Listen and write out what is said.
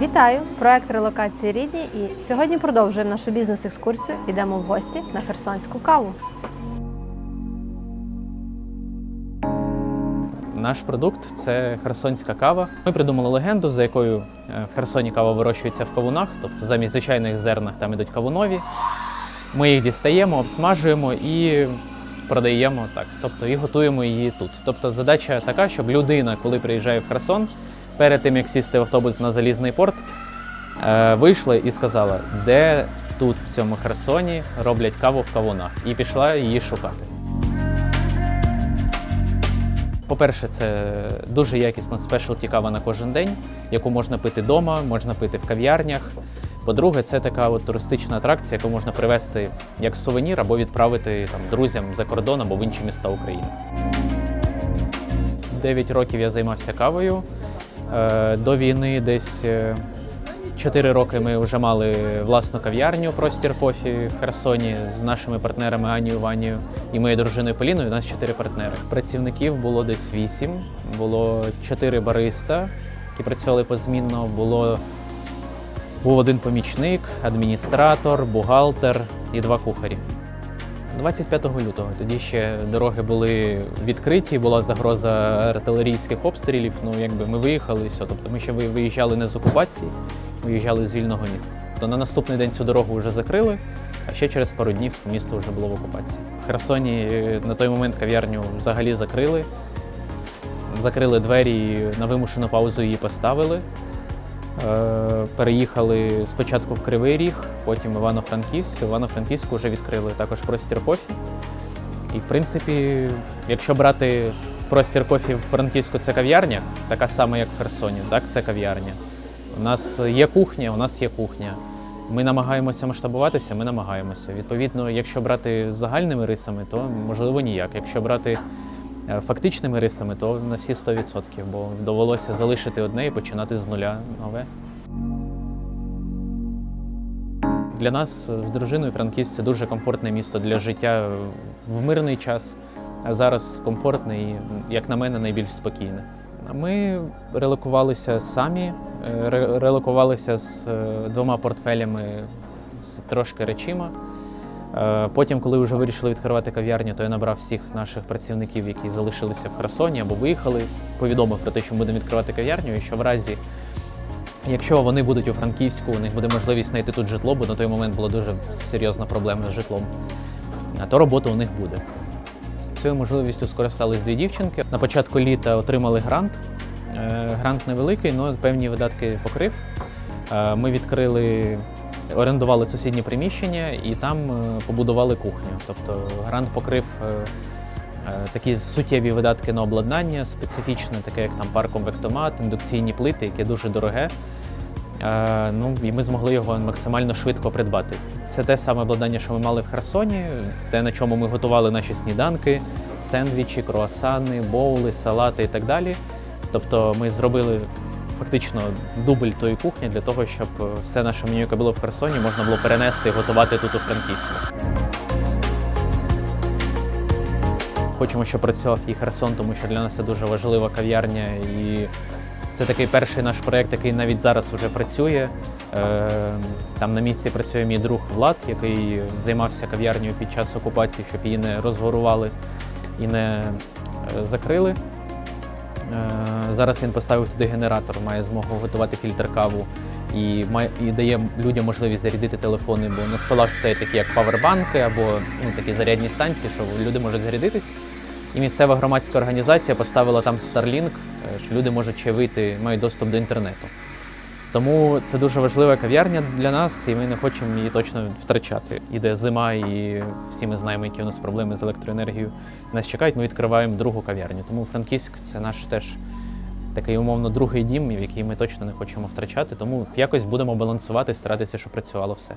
Вітаю! Проект релокації рідні. І сьогодні продовжуємо нашу бізнес-екскурсію. Йдемо в гості на херсонську каву. Наш продукт це херсонська кава. Ми придумали легенду, за якою е, в Херсоні кава вирощується в кавунах, тобто замість звичайних зернах там ідуть кавунові. Ми їх дістаємо, обсмажуємо і продаємо так. Тобто і готуємо її тут. Тобто задача така, щоб людина, коли приїжджає в Херсон, перед тим як сісти в автобус на залізний порт, е, вийшла і сказала, де тут в цьому Херсоні роблять каву в кавунах, і пішла її шукати. По-перше, це дуже якісна спешалті кава на кожен день, яку можна пити вдома, можна пити в кав'ярнях. По-друге, це така от туристична атракція, яку можна привезти як сувенір або відправити там, друзям за кордон або в інші міста України. Дев'ять років я займався кавою. Е, До війни десь е, 4 роки ми вже мали власну кав'ярню Простір Кофі в Херсоні з нашими партнерами Анією Ванією і моєю дружиною Поліною. У нас 4 партнери. Працівників було десь 8, було 4 бариста, які працювали позмінно. Було був один помічник, адміністратор, бухгалтер і два кухарі. 25 лютого тоді ще дороги були відкриті, була загроза артилерійських обстрілів. Ну якби ми виїхали все. Тобто ми ще виїжджали не з окупації, виїжджали з вільного міста. То на наступний день цю дорогу вже закрили, а ще через пару днів місто вже було в окупації. В Херсоні е, на той момент кав'ярню взагалі закрили. Закрили двері, на вимушену паузу її поставили. Е, Переїхали спочатку в Кривий Ріг, потім в Івано-Франківськ. Івано-Франківську вже відкрили також простір кофі. І в принципі, якщо брати простір кофі в Франківську, це кав'ярня, така сама, як в Херсоні, так, це кав'ярня. У нас є кухня, у нас є кухня. Ми намагаємося масштабуватися, ми намагаємося. Відповідно, якщо брати загальними рисами, то можливо ніяк. Якщо брати фактичними рисами, то на всі 100%, бо довелося залишити одне і починати з нуля нове. Для нас з дружиною Франківськ це дуже комфортне місто для життя в мирний час, а зараз комфортне і, як на мене, найбільш спокійне. Ми релокувалися самі, е, релокувалися з е, двома портфелями з трошки речима. Е, Потім, коли вже вирішили відкривати кав'ярню, то я набрав всіх наших працівників, які залишилися в Херсоні або виїхали, повідомив про те, що ми будемо відкривати кав'ярню, і що в разі Якщо вони будуть у Франківську, у них буде можливість знайти тут житло, бо на той момент була дуже серйозна проблема з житлом, а то робота у них буде. Цією можливістю скористались дві дівчинки. На початку літа отримали грант. Е, Грант невеликий, але певні видатки покрив. Е, Ми відкрили, орендували сусіднє приміщення і там е, побудували кухню. Тобто грант покрив е, е, такі суттєві видатки на обладнання специфічне, таке як там паркомвектомат, індукційні плити, яке дуже дороге. Ну і ми змогли його максимально швидко придбати. Це те саме обладнання, що ми мали в Херсоні, те, на чому ми готували наші сніданки, сендвічі, круасани, боули, салати і так далі. Тобто ми зробили фактично дубль тої кухні для того, щоб е, все наше меню, яке було в Херсоні, можна було перенести і готувати тут у Франківську. Хочемо, щоб працював і Херсон, тому що для нас це дуже важлива кав'ярня. І це такий перший наш проєкт, який навіть зараз вже працює. Е, Там на місці працює мій друг Влад, який займався кав'ярнею під час окупації, щоб її не розгорували і не е, закрили. Е, Зараз він поставив туди генератор, має змогу готувати фільтр каву і, має, і дає людям можливість зарядити телефони, бо на столах стоять такі як павербанки або ну, такі зарядні станції, що люди можуть зарядитись. І місцева громадська організація поставила там Starlink, е, що люди можуть вийти, мають доступ до інтернету. Тому це дуже важлива кав'ярня для нас, і ми не хочемо її точно втрачати. Іде зима, і всі ми знаємо, які у нас проблеми з електроенергією. Нас чекають, ми відкриваємо другу кав'ярню. Тому Франківськ це наш теж такий умовно другий дім, в який ми точно не хочемо втрачати. Тому якось будемо балансувати, старатися, щоб працювало все.